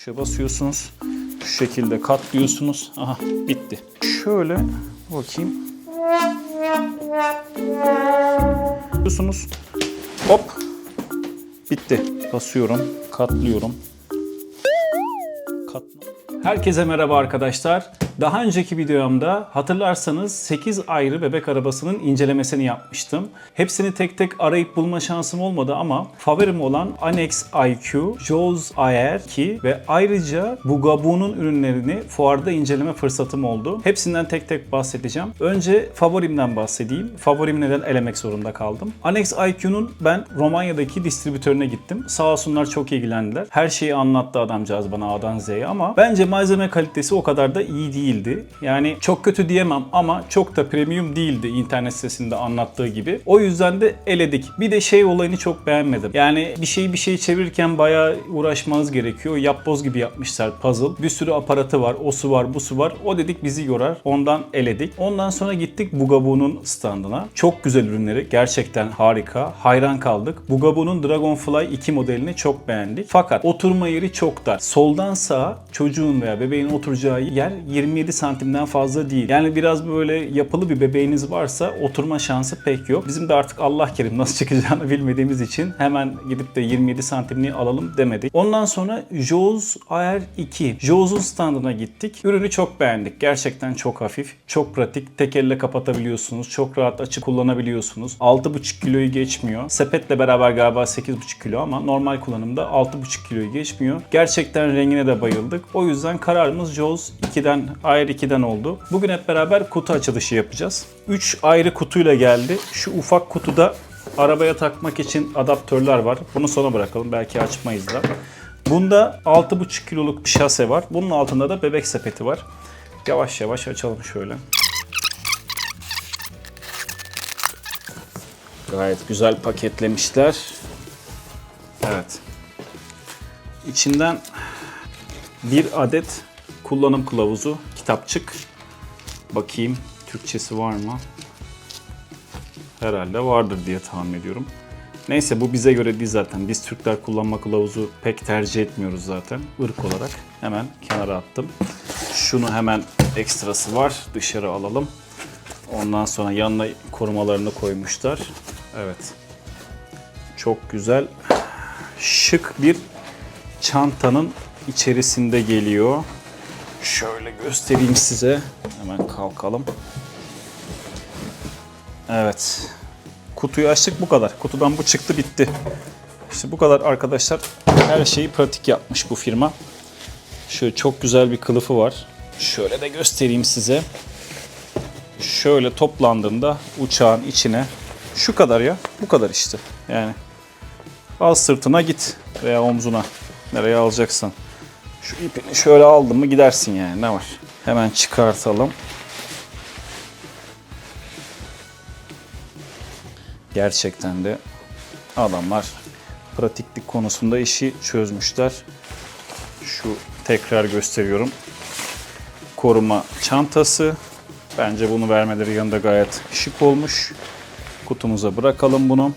Tuşa basıyorsunuz. Şu şekilde katlıyorsunuz. Aha bitti. Şöyle bakayım. Basıyorsunuz. Hop. Bitti. Basıyorum. Katlıyorum. Katla. Herkese merhaba arkadaşlar. Daha önceki videomda hatırlarsanız 8 ayrı bebek arabasının incelemesini yapmıştım. Hepsini tek tek arayıp bulma şansım olmadı ama favorim olan Annex IQ, Jaws Air 2 ve ayrıca Bugabu'nun ürünlerini fuarda inceleme fırsatım oldu. Hepsinden tek tek bahsedeceğim. Önce favorimden bahsedeyim. Favorimi neden elemek zorunda kaldım? Annex IQ'nun ben Romanya'daki distribütörüne gittim. Sağ olsunlar çok ilgilendiler. Her şeyi anlattı adamcağız bana A'dan Z'ye ama bence malzeme kalitesi o kadar da iyi değildi. Yani çok kötü diyemem ama çok da premium değildi internet sitesinde anlattığı gibi. O yüzden de eledik. Bir de şey olayını çok beğenmedim. Yani bir şeyi bir şey çevirirken bayağı uğraşmanız gerekiyor. Yapboz gibi yapmışlar puzzle. Bir sürü aparatı var, o su var, bu su var. O dedik bizi yorar. Ondan eledik. Ondan sonra gittik Bugabu'nun standına. Çok güzel ürünleri. Gerçekten harika. Hayran kaldık. Bugabu'nun Dragonfly 2 modelini çok beğendik. Fakat oturma yeri çok dar. Soldan sağa çocuğun veya bebeğin oturacağı yer 27 santimden fazla değil. Yani biraz böyle yapılı bir bebeğiniz varsa oturma şansı pek yok. Bizim de artık Allah kerim nasıl çıkacağını bilmediğimiz için hemen gidip de 27 santimliği alalım demedik. Ondan sonra Jaws Air 2. Jaws'un standına gittik. Ürünü çok beğendik. Gerçekten çok hafif, çok pratik. Tek elle kapatabiliyorsunuz. Çok rahat açıp kullanabiliyorsunuz. 6,5 kiloyu geçmiyor. Sepetle beraber galiba 8,5 kilo ama normal kullanımda 6,5 kiloyu geçmiyor. Gerçekten rengine de bayıldık. O yüzden kararımız Jaws 2'den, Air 2'den oldu. Bugün hep beraber kutu açılışı yapacağız. 3 ayrı kutuyla geldi. Şu ufak kutuda arabaya takmak için adaptörler var. Bunu sona bırakalım. Belki açmayız da. Bunda 6,5 kiloluk bir şase var. Bunun altında da bebek sepeti var. Yavaş yavaş açalım şöyle. Gayet güzel paketlemişler. Evet. İçinden bir adet kullanım kılavuzu, kitapçık. Bakayım Türkçesi var mı? Herhalde vardır diye tahmin ediyorum. Neyse bu bize göre değil zaten. Biz Türkler kullanma kılavuzu pek tercih etmiyoruz zaten ırk olarak. Hemen kenara attım. Şunu hemen ekstrası var. Dışarı alalım. Ondan sonra yanına korumalarını koymuşlar. Evet. Çok güzel. Şık bir çantanın içerisinde geliyor. Şöyle göstereyim size. Hemen kalkalım. Evet. Kutuyu açtık bu kadar. Kutudan bu çıktı bitti. İşte bu kadar arkadaşlar. Her şeyi pratik yapmış bu firma. Şöyle çok güzel bir kılıfı var. Şöyle de göstereyim size. Şöyle toplandığında uçağın içine şu kadar ya. Bu kadar işte. Yani al sırtına git veya omzuna. Nereye alacaksan. Şu ipini şöyle aldın mı gidersin yani ne var. Hemen çıkartalım. Gerçekten de adamlar pratiklik konusunda işi çözmüşler. Şu tekrar gösteriyorum. Koruma çantası. Bence bunu vermeleri yanında gayet şık olmuş. Kutumuza bırakalım bunu.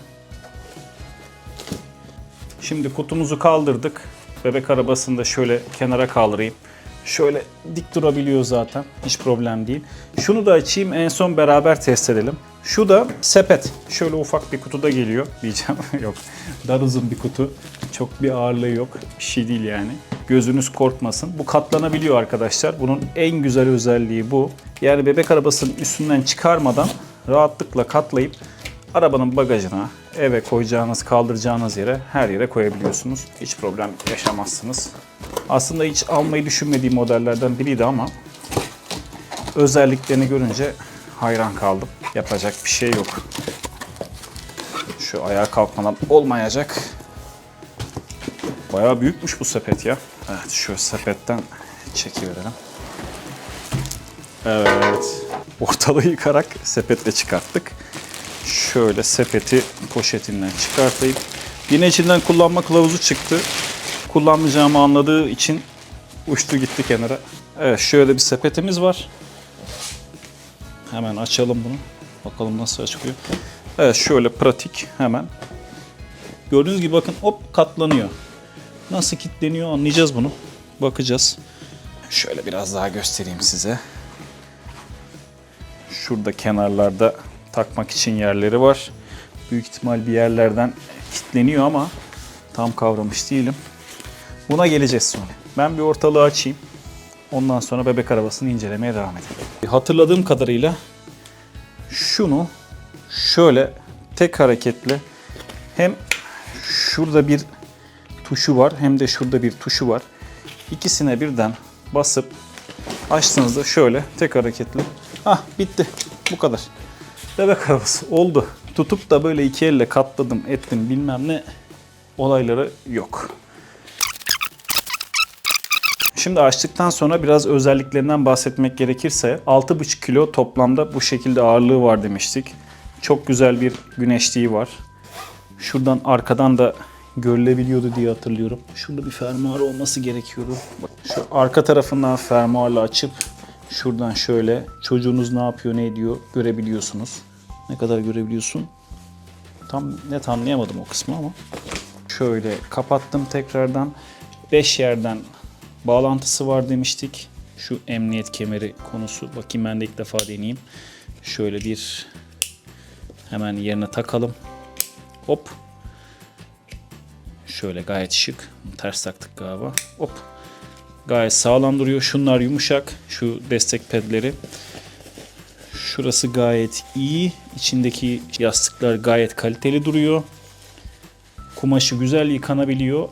Şimdi kutumuzu kaldırdık. Bebek arabasını da şöyle kenara kaldırayım. Şöyle dik durabiliyor zaten. Hiç problem değil. Şunu da açayım en son beraber test edelim. Şu da sepet. Şöyle ufak bir kutuda geliyor diyeceğim. yok. Dar uzun bir kutu. Çok bir ağırlığı yok. Bir şey değil yani. Gözünüz korkmasın. Bu katlanabiliyor arkadaşlar. Bunun en güzel özelliği bu. Yani bebek arabasının üstünden çıkarmadan rahatlıkla katlayıp arabanın bagajına, eve koyacağınız, kaldıracağınız yere her yere koyabiliyorsunuz. Hiç problem yaşamazsınız. Aslında hiç almayı düşünmediğim modellerden biriydi ama özelliklerini görünce hayran kaldım. Yapacak bir şey yok. Şu ayağa kalkmadan olmayacak. Bayağı büyükmüş bu sepet ya. Evet şu sepetten çekiverelim. Evet. Ortalığı yıkarak sepetle çıkarttık. Şöyle sepeti poşetinden çıkartayım. Yine içinden kullanma kılavuzu çıktı. Kullanmayacağımı anladığı için uçtu gitti kenara. Evet şöyle bir sepetimiz var. Hemen açalım bunu. Bakalım nasıl açılıyor. Evet şöyle pratik hemen. Gördüğünüz gibi bakın hop katlanıyor. Nasıl kilitleniyor anlayacağız bunu. bakacağız. Şöyle biraz daha göstereyim size. Şurada kenarlarda takmak için yerleri var. Büyük ihtimal bir yerlerden kilitleniyor ama tam kavramış değilim. Buna geleceğiz sonra. Ben bir ortalığı açayım. Ondan sonra bebek arabasını incelemeye devam edelim. Hatırladığım kadarıyla şunu şöyle tek hareketle hem şurada bir tuşu var hem de şurada bir tuşu var. İkisine birden basıp açtığınızda şöyle tek hareketle ah bitti bu kadar. Bebek arabası oldu. Tutup da böyle iki elle katladım ettim bilmem ne olayları yok. Şimdi açtıktan sonra biraz özelliklerinden bahsetmek gerekirse 6,5 kilo toplamda bu şekilde ağırlığı var demiştik. Çok güzel bir güneşliği var. Şuradan arkadan da görülebiliyordu diye hatırlıyorum. Şurada bir fermuar olması gerekiyordu. Şu arka tarafından fermuarla açıp şuradan şöyle çocuğunuz ne yapıyor ne ediyor görebiliyorsunuz. Ne kadar görebiliyorsun? Tam net anlayamadım o kısmı ama. Şöyle kapattım tekrardan. 5 yerden bağlantısı var demiştik. Şu emniyet kemeri konusu. Bakayım ben de ilk defa deneyeyim. Şöyle bir hemen yerine takalım. Hop. Şöyle gayet şık. Ters taktık galiba. Hop. Gayet sağlam duruyor. Şunlar yumuşak. Şu destek pedleri. Şurası gayet iyi. İçindeki yastıklar gayet kaliteli duruyor. Kumaşı güzel yıkanabiliyor.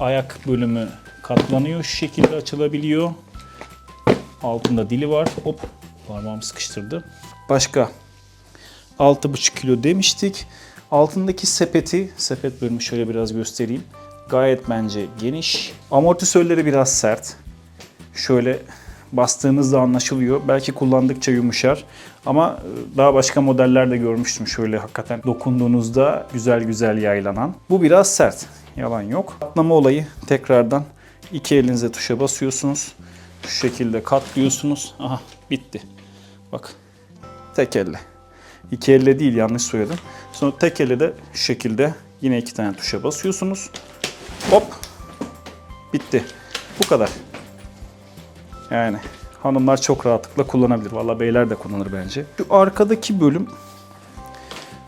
Ayak bölümü katlanıyor. Şu şekilde açılabiliyor. Altında dili var. Hop. Parmağımı sıkıştırdı. Başka 6,5 kilo demiştik. Altındaki sepeti, sepet bölümü şöyle biraz göstereyim. Gayet bence geniş. Amortisörleri biraz sert. Şöyle bastığınızda anlaşılıyor. Belki kullandıkça yumuşar. Ama e, daha başka modellerde görmüştüm şöyle hakikaten dokunduğunuzda güzel güzel yaylanan. Bu biraz sert. Yalan yok. Katlama olayı tekrardan iki elinize tuşa basıyorsunuz. Şu şekilde katlıyorsunuz. Aha bitti. Bak tek elle. İki elle değil yanlış söyledim. Sonra tek elle de şu şekilde yine iki tane tuşa basıyorsunuz. Hop. Bitti. Bu kadar. Yani hanımlar çok rahatlıkla kullanabilir. Valla beyler de kullanır bence. Şu arkadaki bölüm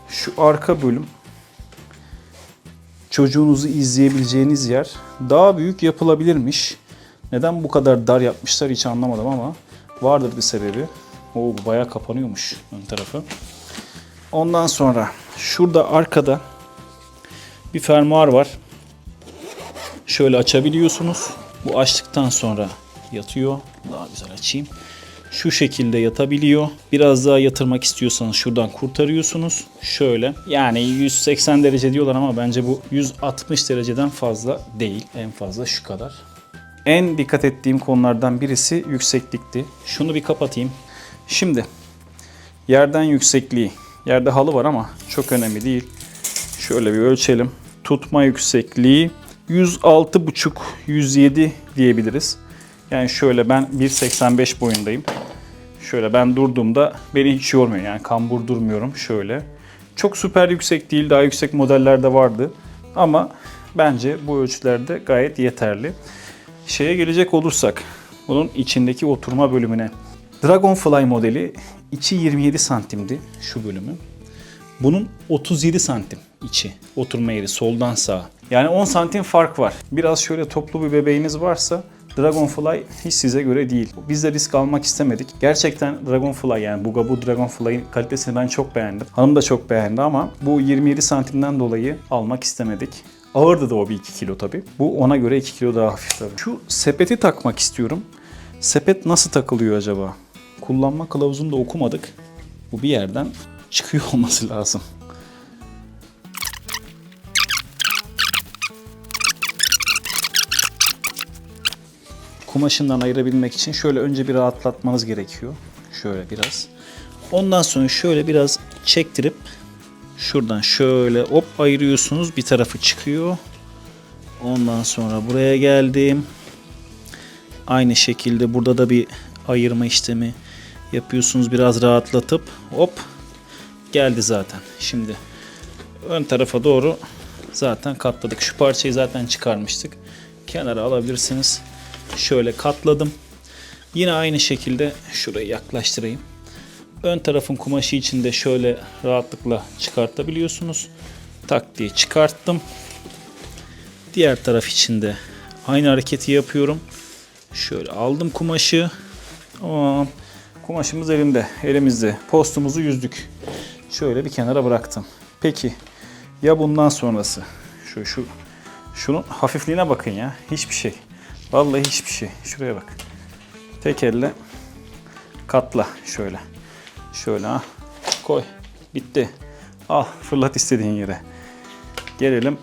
şu arka bölüm çocuğunuzu izleyebileceğiniz yer daha büyük yapılabilirmiş. Neden bu kadar dar yapmışlar hiç anlamadım ama vardır bir sebebi. Oo bu bayağı kapanıyormuş ön tarafı. Ondan sonra şurada arkada bir fermuar var. Şöyle açabiliyorsunuz. Bu açtıktan sonra yatıyor. Daha güzel açayım. Şu şekilde yatabiliyor. Biraz daha yatırmak istiyorsanız şuradan kurtarıyorsunuz. Şöyle. Yani 180 derece diyorlar ama bence bu 160 dereceden fazla değil. En fazla şu kadar. En dikkat ettiğim konulardan birisi yükseklikti. Şunu bir kapatayım. Şimdi yerden yüksekliği. Yerde halı var ama çok önemli değil. Şöyle bir ölçelim. Tutma yüksekliği 106,5-107 diyebiliriz. Yani şöyle ben 1.85 boyundayım. Şöyle ben durduğumda beni hiç yormuyor. Yani kambur durmuyorum şöyle. Çok süper yüksek değil. Daha yüksek modellerde vardı. Ama bence bu ölçülerde gayet yeterli. Şeye gelecek olursak bunun içindeki oturma bölümüne. Dragonfly modeli içi 27 santimdi şu bölümü. Bunun 37 santim içi oturma yeri soldan sağa. Yani 10 santim fark var. Biraz şöyle toplu bir bebeğiniz varsa Dragonfly hiç size göre değil. Biz de risk almak istemedik. Gerçekten Dragonfly yani Bugaboo Dragonfly'ın kalitesini ben çok beğendim. Hanım da çok beğendi ama bu 27 santimden dolayı almak istemedik. Ağırdı da o bir 2 kilo tabi. Bu ona göre 2 kilo daha hafif tabi. Şu sepeti takmak istiyorum. Sepet nasıl takılıyor acaba? Kullanma kılavuzunu da okumadık. Bu bir yerden çıkıyor olması lazım. Kumaşından ayırabilmek için şöyle önce bir rahatlatmanız gerekiyor. Şöyle biraz. Ondan sonra şöyle biraz çektirip şuradan şöyle hop ayırıyorsunuz. Bir tarafı çıkıyor. Ondan sonra buraya geldim. Aynı şekilde burada da bir ayırma işlemi yapıyorsunuz. Biraz rahatlatıp hop geldi zaten. Şimdi ön tarafa doğru zaten katladık. Şu parçayı zaten çıkarmıştık. Kenara alabilirsiniz. Şöyle katladım. Yine aynı şekilde şurayı yaklaştırayım. Ön tarafın kumaşı içinde şöyle rahatlıkla çıkartabiliyorsunuz. Tak diye çıkarttım. Diğer taraf içinde aynı hareketi yapıyorum. Şöyle aldım kumaşı. Tamam. Kumaşımız elimde, elimizde. Postumuzu yüzdük. Şöyle bir kenara bıraktım. Peki ya bundan sonrası? Şu şu şunun hafifliğine bakın ya. Hiçbir şey. Vallahi hiçbir şey. Şuraya bak. Tek elle katla şöyle. Şöyle ha. Koy. Bitti. Al fırlat istediğin yere. Gelelim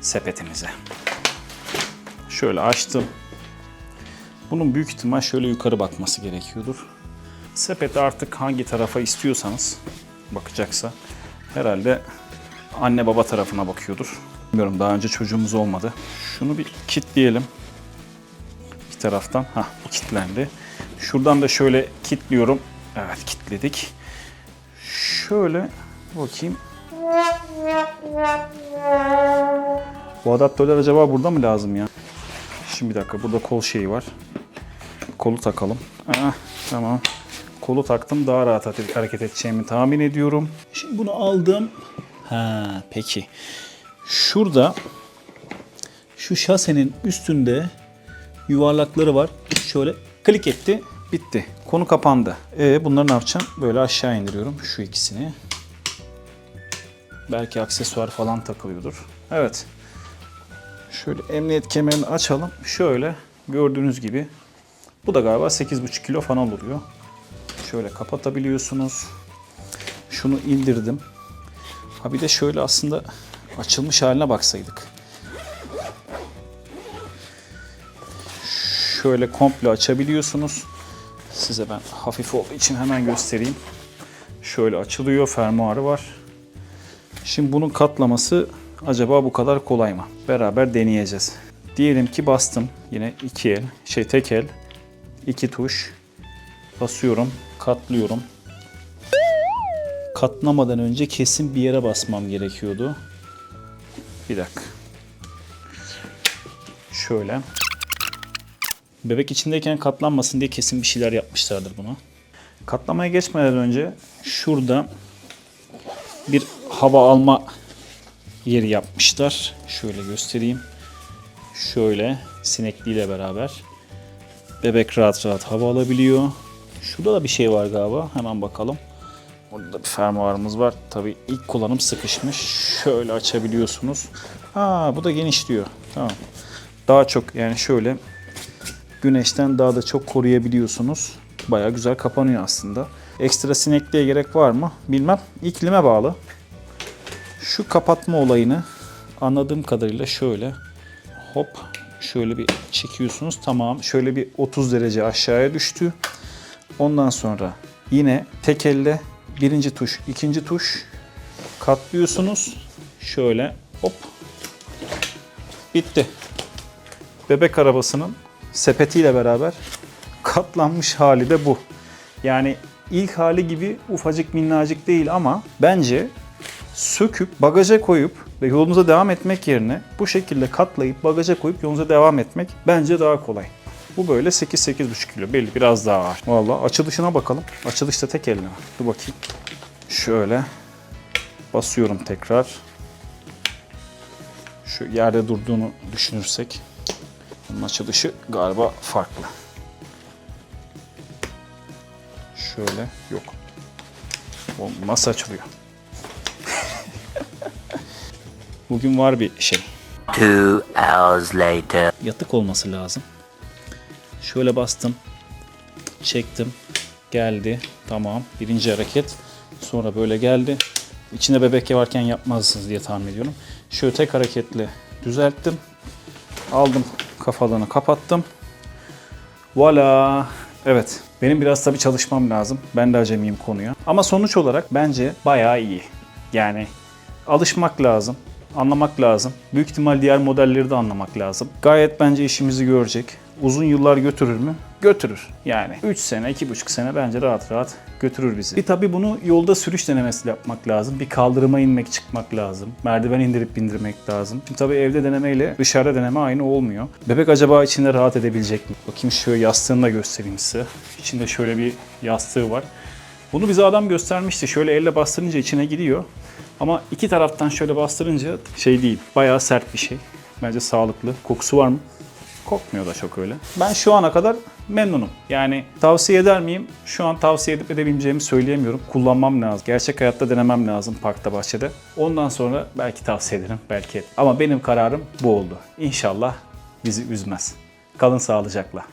sepetimize. Şöyle açtım. Bunun büyük ihtimal şöyle yukarı bakması gerekiyordur. Sepeti artık hangi tarafa istiyorsanız bakacaksa herhalde anne baba tarafına bakıyordur. Bilmiyorum daha önce çocuğumuz olmadı. Şunu bir kilitleyelim. Taraftan. Ha bu kilitlendi. Şuradan da şöyle kilitliyorum. Evet kilitledik. Şöyle bakayım. Bu adaptörler acaba burada mı lazım ya? Şimdi bir dakika burada kol şeyi var. Kolu takalım. Ah, tamam. Kolu taktım daha rahat hareket edeceğimi tahmin ediyorum. Şimdi bunu aldım. Ha peki. Şurada şu şasenin üstünde yuvarlakları var. Şöyle klik etti. Bitti. Konu kapandı. E bunları ne yapacağım? Böyle aşağı indiriyorum şu ikisini. Belki aksesuar falan takılıyordur. Evet. Şöyle emniyet kemerini açalım. Şöyle gördüğünüz gibi. Bu da galiba 8,5 kilo falan oluyor. Şöyle kapatabiliyorsunuz. Şunu indirdim. Ha bir de şöyle aslında açılmış haline baksaydık. Şöyle komple açabiliyorsunuz. Size ben hafif olduğu için hemen göstereyim. Şöyle açılıyor, fermuarı var. Şimdi bunun katlaması acaba bu kadar kolay mı? Beraber deneyeceğiz. Diyelim ki bastım. Yine iki el, şey tek el, iki tuş. Basıyorum, katlıyorum. Katlamadan önce kesin bir yere basmam gerekiyordu. Bir dakika. Şöyle. Bebek içindeyken katlanmasın diye kesin bir şeyler yapmışlardır buna. Katlamaya geçmeden önce şurada bir hava alma yeri yapmışlar. Şöyle göstereyim. Şöyle sinekliyle beraber. Bebek rahat rahat hava alabiliyor. Şurada da bir şey var galiba. Hemen bakalım. Burada da bir fermuarımız var. Tabii ilk kullanım sıkışmış. Şöyle açabiliyorsunuz. Aa bu da genişliyor. Tamam. Daha çok yani şöyle güneşten daha da çok koruyabiliyorsunuz. Bayağı güzel kapanıyor aslında. Ekstra sinekliğe gerek var mı? Bilmem. İklime bağlı. Şu kapatma olayını anladığım kadarıyla şöyle hop şöyle bir çekiyorsunuz. Tamam. Şöyle bir 30 derece aşağıya düştü. Ondan sonra yine tek elle birinci tuş, ikinci tuş katlıyorsunuz. Şöyle hop bitti. Bebek arabasının sepetiyle beraber katlanmış hali de bu. Yani ilk hali gibi ufacık minnacık değil ama bence söküp bagaja koyup ve yolunuza devam etmek yerine bu şekilde katlayıp bagaja koyup yolunuza devam etmek bence daha kolay. Bu böyle 8-8,5 kilo. Belli biraz daha ağır. Valla açılışına bakalım. Açılışta tek eline. Dur bakayım. Şöyle basıyorum tekrar. Şu yerde durduğunu düşünürsek bunun açılışı galiba farklı. Şöyle yok. O nasıl açılıyor? Bugün var bir şey. Two hours later. Yatık olması lazım. Şöyle bastım. Çektim. Geldi. Tamam. Birinci hareket. Sonra böyle geldi. İçinde bebek varken yapmazsınız diye tahmin ediyorum. Şöyle tek hareketle düzelttim. Aldım kafalığını kapattım. Voila. Evet. Benim biraz tabii çalışmam lazım. Ben de acemiyim konuya. Ama sonuç olarak bence bayağı iyi. Yani alışmak lazım. Anlamak lazım. Büyük ihtimal diğer modelleri de anlamak lazım. Gayet bence işimizi görecek. Uzun yıllar götürür mü? Götürür. Yani 3 sene, 2,5 sene bence rahat rahat götürür bizi. Bir tabii bunu yolda sürüş denemesi yapmak lazım. Bir kaldırıma inmek çıkmak lazım. Merdiven indirip bindirmek lazım. Şimdi tabii evde denemeyle dışarıda deneme aynı olmuyor. Bebek acaba içinde rahat edebilecek mi? Bakayım şöyle yastığını da göstereyim size. İçinde şöyle bir yastığı var. Bunu bize adam göstermişti. Şöyle elle bastırınca içine giriyor. Ama iki taraftan şöyle bastırınca şey değil. Bayağı sert bir şey. Bence sağlıklı. Kokusu var mı? Kokmuyor da çok öyle. Ben şu ana kadar memnunum. Yani tavsiye eder miyim? Şu an tavsiye edip edebileceğimi söyleyemiyorum. Kullanmam lazım. Gerçek hayatta denemem lazım parkta, bahçede. Ondan sonra belki tavsiye ederim, belki. Ama benim kararım bu oldu. İnşallah bizi üzmez. Kalın sağlıcakla.